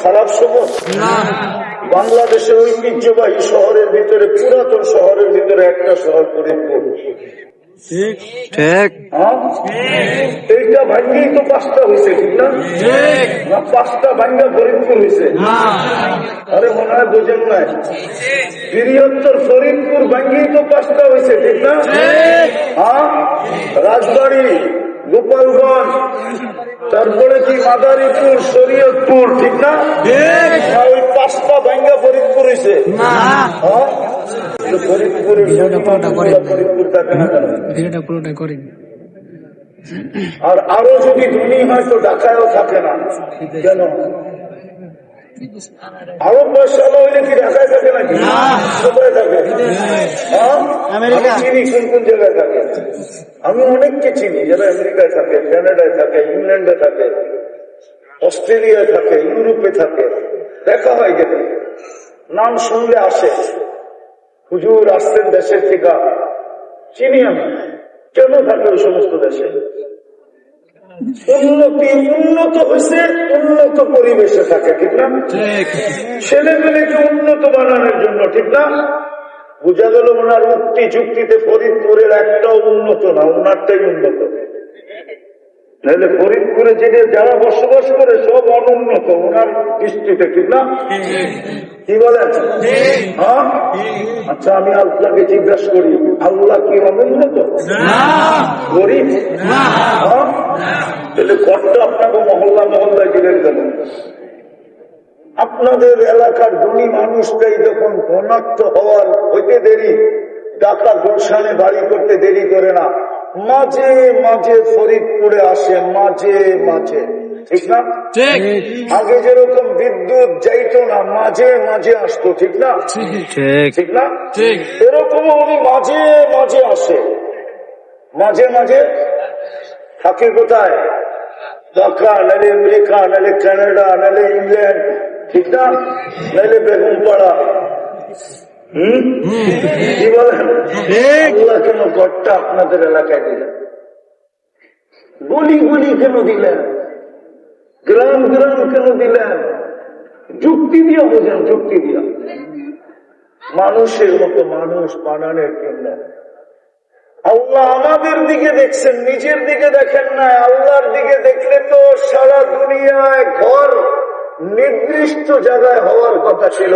খারাপ শহর বাংলাদেশের ঐতিহ্যবাহী শহরের ভিতরে পুরাতন শহরের ভিতরে একটা শহর ফরিদপুর হ্যাঁ? এইটা ভাঙ্গেই তো পাঁচটা হয়েছে ঠিক না? না পাঁচটা ভাঙ্গা ফরিদপুর হয়েছে। আরে মনে হয় বোঝেন নাই। বৃহত্তর ফরিদপুর ভাঙ্গেই তো পাঁচটা হয়েছে ঠিক না? হ্যাঁ? রাজবাড়ি কি মাদারীপুর শরীয়তপুর ঠিক না? ওই পাঁচটা ভাঙ্গা ফরিদপুর হয়েছে হ্যাঁ? আর আরও যদি ধনী হয় তো ঢাকায়ও থাকে না। কেন? হইলে কি ঢাকায় থাকে নাকি? কোথায় থাকে। হ্যাঁ? আমি চিনি কোন কোন জায়গায় থাকে। আমি অনেককে চিনি যারা আমেরিকায় থাকে কানাডায় থাকে ইংল্যান্ডে থাকে। অস্ট্রেলিয়ায় থাকে ইউরোপে থাকে দেখা হয় গেলে। নাম শুনলে আসে হুজুর আসছেন দেশের থেকে চিনি আমি কেন থাকে ওই সমস্ত দেশে? উন্নতি উন্নত হয়েছে উন্নত পরিবেশে থাকে ঠিক না? ছেলে মেয়েকে উন্নত বানানোর জন্য ঠিক না? বোঝা গেল ওনার উক্তি যুক্তিতে ফরিদপুরের একটাও উন্নত না ওনারটাই উন্নত। নাহলে ফরিদপুরে যে যারা বসবাস করে সব অনুন্নত ওনার দৃষ্টিতে ঠিক না? কি বলেন? হ্যাঁ? আচ্ছা আমি আল্লাহকে জিজ্ঞাসা করি আল্লাহ কি অনুন্নত? গরিব? হ্যাঁ? তাহলে কটটা আপনাকে মহল্লা মহল্লায় দিলেন কেন? আপনাদের এলাকার ধনী মানুষটাই যখন ধনাত্ম হওয়ার হইতে দেরি টাকা গুলশানে বাড়ি করতে দেরি করে না মাঝে মাঝে ফরিদপুরে আসে মাঝে মাঝে। ঠিক না? আগে যেরকম বিদ্যুৎ যাইতো না মাঝে মাঝে আসতো ঠিক না? ঠিক। না? এরকম উনি মাঝে মাঝে আসে। মাঝে মাঝে? থাকে কোথায়? ঢাকা নাহলে আমেরিকা নাহলে কানাডা নাহলে ইংল্যান্ড ঠিক না? নাহলে বেগুনপাড়া। কি বলেন? আল্লাহ কেন গড়টা আপনাদের এলাকায় দিলেন? গলি গলি কেন দিলেন? গ্রাম গ্রাম কেন দিলেন? যুক্তি দিয়া বোঝেন যুক্তি দিয়া মানুষের মতো মানুষ বানানোর জন্য। আল্লাহ আমাদের দিকে দেখছেন নিজের দিকে দেখেন না আল্লাহর দিকে দেখলে তো সারা দুনিয়ায় ঘর নির্দিষ্ট জায়গায় হওয়ার কথা ছিল।